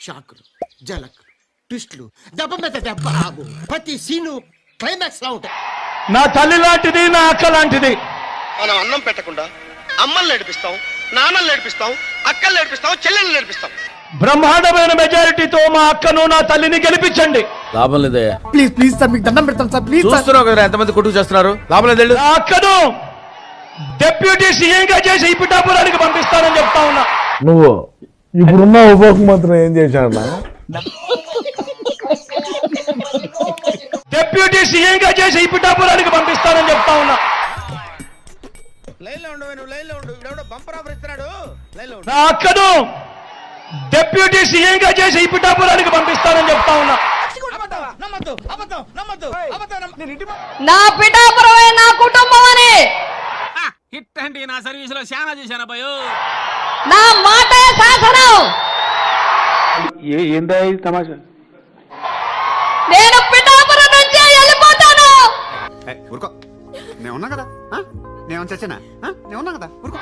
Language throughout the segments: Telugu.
షాకులు జలకులు ట్విస్టులు దెబ్బ మీద దెబ్బ ఆగు. ప్రతి సీను క్లైమాక్స్ లా ఉంటాయి నా తల్లి లాంటిది నా అక్క లాంటిది. మనం అన్నం పెట్టకుండా అమ్మల్ని నేర్పిస్తాం నాన్నల్ని నేర్పిస్తాం అక్కల్ని నేర్పిస్తాం చెల్లెల్ని నేర్పిస్తాం బ్రహ్మాండమైన మెజారిటీతో మా అక్కను నా తల్లిని గెలిపించండి. లాభం లేదయ్యా. ప్లీజ్ ప్లీజ్ సార్ మీకు దండం పెడతాం సార్ ప్లీజ్ సార్. చూస్తున్నావు కదా ఎంతమంది కొట్టుకు చేస్తున్నారు? లాభం లేదు. నా అక్కను డెప్యూటీ సీఎంగా చేసి ఈ పిఠాపురానికి పంపిస్తానని చెప్తా ఉన్నా. నువ్వు ఇప్పుడున్న ఉప ముఖ్యమంత్రి ఏం చేశాడన్నా డెప్యూటీ సీఎంగా చేసి ఈ పిఠాపురానికి పంపిస్తానని చెప్తా ఉన్నా. లైన్లో ఉండవు నువ్వు లైన్లో ఉండు ఇవిడెవడో బంపర్ ఆఫర్ ఇస్తున్నాడు. లైన్లో ఉండు. నా అక్కను డెప్యూటీ సీఎంగా చేసి ఈ పిఠాపురానికి పంపిస్తానని చెప్తా ఉన్నా. నా పిఠాపురమే నా కుటుంబం అని. హిట్ అండి నా సర్వీస్లో చాలా చేశాను అబ్బాయో? నా మాటే శాసనం. నేను పిఠాపురం నుంచి వెళ్ళిపోతాను. ఊరుకో. నేను ఉన్నా కదా? నేను చచ్చానా? నేను ఉన్నా కదా? ఊరుకో.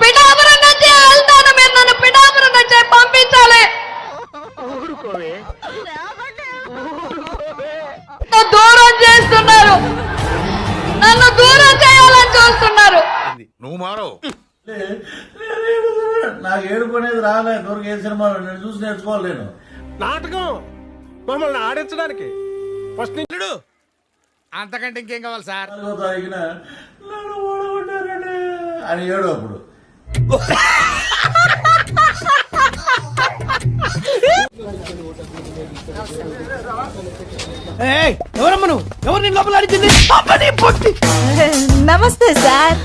పిఠాపురం నుంచి వెళ్తాను. మీరు నన్ను పిఠాపురం నుంచి పంపించాలి. దూరం చేస్తున్నారు. నన్ను దూరం చేయాలని చూస్తున్నారు. నువ్వు మారో నాకు ఏడుకునేది రాలే దొరికి ఏ సినిమాలో నేను చూసి నేర్చుకోవాలి నేను. నాటకం! మమ్మల్ని ఆడించడానికి. ఫస్ట్ నిల్లుడు అంతకంటే ఇంకేం కావాలి సార్? నాలుగో తారీఖున నన్ను ఓడగొట్టారండి అని ఏడు అప్పుడు. ఎవరమ్మ నువ్వు ఎవరు నేను లోపల అడిగింది నమస్తే సార్.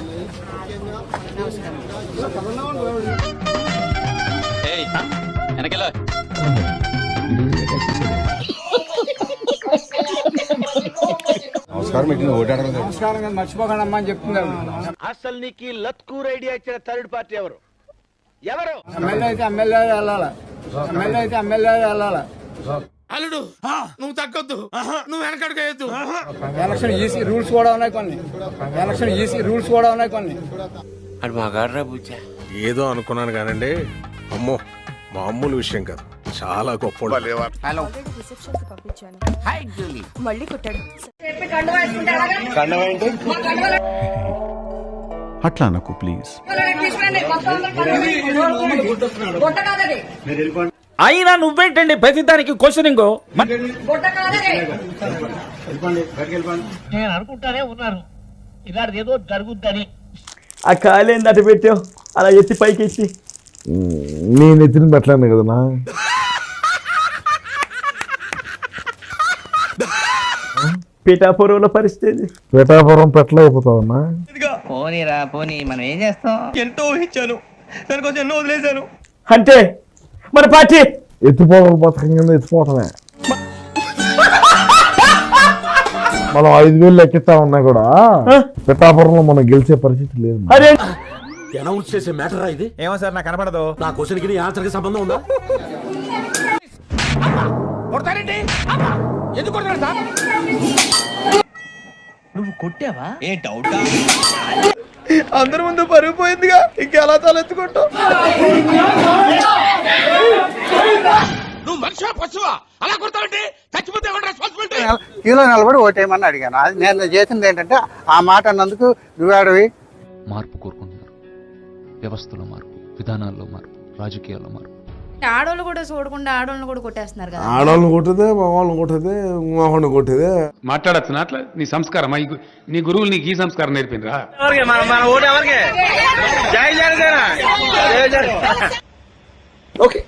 అసలు నీకు ఈ లత్కూర్ ఐడియా ఇచ్చిన థర్డ్ పార్టీ ఎవరు? ఎవరు? అల్లుడు నువ్వు తగ్గొద్దు. నువ్వు వెనకడుకోవద్దు ఎలక్షన్ ఈసీ రూల్స్ కూడా ఉన్నాయి కొన్ని. ఎలక్షన్ ఈసీ రూల్స్ కూడా ఉన్నాయి కొన్ని. ఏదో అనుకున్నాను కానండి. అమ్మో మామూలు విషయం కాదు. చాలా గొప్ప మళ్ళీ కొట్టాడు. అట్లా నాకు ప్లీజ్ అయినా నువ్వేంటండి ప్రతి దానికి క్వశ్చనింగ్ ఆ కాలేంది అటు పెట్టావు అలా ఎత్తి పైకి ఎత్తి నేను ఎత్తిన పెట్టలేను కదనా పిఠాపురంలో పరిస్థితి పిఠాపురం పెట్టలేకపోతావన్నా పోనీరా పోనీ మనం ఏం చేస్తాం? ఎంతో ఊహించాను. దానికోసం ఎన్నో వదిలేశాను. అంటే మన పార్టీ ఎత్తిపోవడం పథకం కింద ఎత్తిపోవటమే. మనం ఐదు వేలు లెక్కిస్తా ఉన్నా కూడా పిఠాపురంలో మనం గెలిచే పరిస్థితి లేదు. అదే అనౌన్స్ చేసే మ్యాటర్ ఇది. ఏమో సార్ నాకు కనపడదు. నా క్వశ్చన్కి ఆన్సర్కి సంబంధం ఉందా? కొడతారేంటి? ఎందుకు కొడతారు సార్? అందరి ముందు పరుగు పోయిందిగా. ఇంకెలా తలెత్తుకుంటావు? నువ్వు మనిషివా పశువా? అలా కొడతావంటే? చచ్చిపోతే రెస్పాన్సిబిలిటీ క్యూలో నిలబడి ఓటేయమని అడిగాను. అది నేను చేసింది ఏంటంటే ఆ మాట అన్నందుకు నువ్వాడవి. మార్పు కోరుకుంటున్నారు వ్యవస్థలో మార్పు విధానాల్లో మార్పు రాజకీయాల్లో మార్పు. ఆడోళ్ళు కూడా చూడకుండా ఆడోళ్ళని కూడా కొట్టేస్తున్నారు కదా. ఆడవాళ్ళని కొట్టేదే మగవాళ్ళని కొట్టేదే మగవాళ్ళని కొట్టేదే మాట్లాడచ్చు అట్లా నీ సంస్కారం నీ గురువులు నీకు ఈ సంస్కారం నేర్పినరా? ఓకే.